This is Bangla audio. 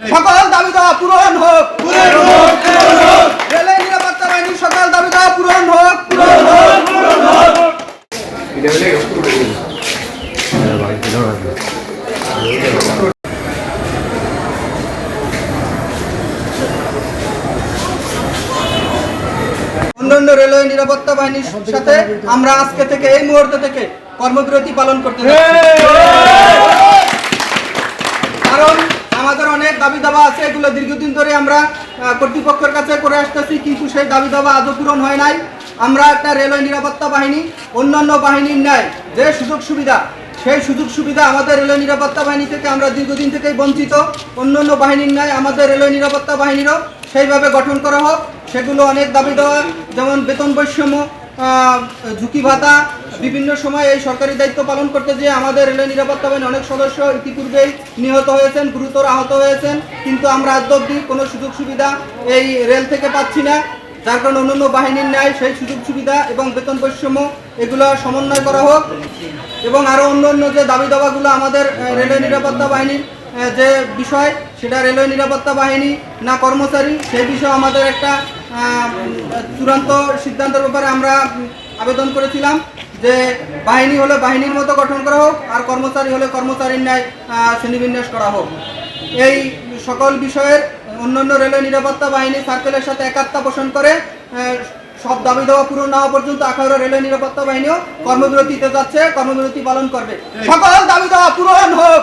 সকল দাবি দেওয়া পূরণ হোক রেলের নিরাপত্তা বাহিনীর সকল দাবি দেওয়া পূরণ হোক পূরণ হোক। অন্যান্য রেলওয়ে নিরাপত্তা বাহিনীর সাথে আমরা আজকে থেকে এই মুহূর্ত থেকে কর্মবিরতি পালন করতে কারণ আমাদের অনেক দাবি দাবা আছে, এগুলো দীর্ঘদিন ধরে আমরা কর্তৃপক্ষের কাছে করে আসতেছি, কিন্তু সেই দাবি দাবা আজও পূরণ হয় নাই। আমরা একটা রেলওয়ে নিরাপত্তা বাহিনী, অন্যান্য বাহিনীর ন্যায় যে সুযোগ সুবিধা, সেই সুযোগ সুবিধা আমাদের রেলওয়ে নিরাপত্তা বাহিনী থেকে আমরা দীর্ঘদিন থেকেই বঞ্চিত। অন্যান্য বাহিনীর ন্যায় আমাদের রেলওয়ে নিরাপত্তা বাহিনীরও সেইভাবে গঠন করা হোক, সেগুলো অনেক দাবি দেওয়া যেমন বেতন বৈষম্য ঝুঁকি ভাতা, বিভিন্ন সময় এই সরকারি দায়িত্ব পালন করতে গিয়ে আমাদের রেলওয়ে নিরাপত্তা বাহিনী অনেক সদস্য ইতিপূর্বেই নিহত হয়েছেন, গুরুতর আহত হয়েছেন। কিন্তু আমরা আজ অব্দি কোনো সুযোগ সুবিধা এই রেল থেকে পাচ্ছি না। যার কারণে অন্যান্য বাহিনীর ন্যায় সেই সুযোগ সুবিধা এবং বেতন বৈষম্য এগুলো সমন্বয় করা হোক। এবং আরও অন্য অন্য যে দাবি দাবাগুলো আমাদের রেলওয়ে নিরাপত্তা বাহিনীর যে বিষয়, সেটা রেলওয়ে নিরাপত্তা বাহিনী না কর্মচারী, সেই বিষয়ে আমাদের একটা চূড়ান্ত সিদ্ধান্তের ব্যাপারে আমরা আবেদন করেছিলাম যে বাহিনী হলে বাহিনীর মতো গঠন করা হোক আর কর্মচারী হলে কর্মচারীর ন্যায় শ্রেণীবিন্যাস করা হোক। এই সকল বিষয়ের অন্যান্য রেলওয়ে নিরাপত্তা বাহিনী সার্কেলের সাথে একাত্মতা পোষণ করে সব দাবি দেওয়া পূরণ না হওয়া পর্যন্ত আখাউড়া রেলওয়ে নিরাপত্তা বাহিনীও কর্মবিরতিতে যাচ্ছে, কর্মবিরতি পালন করবে। সকল দাবি দেওয়া পূরণ হোক।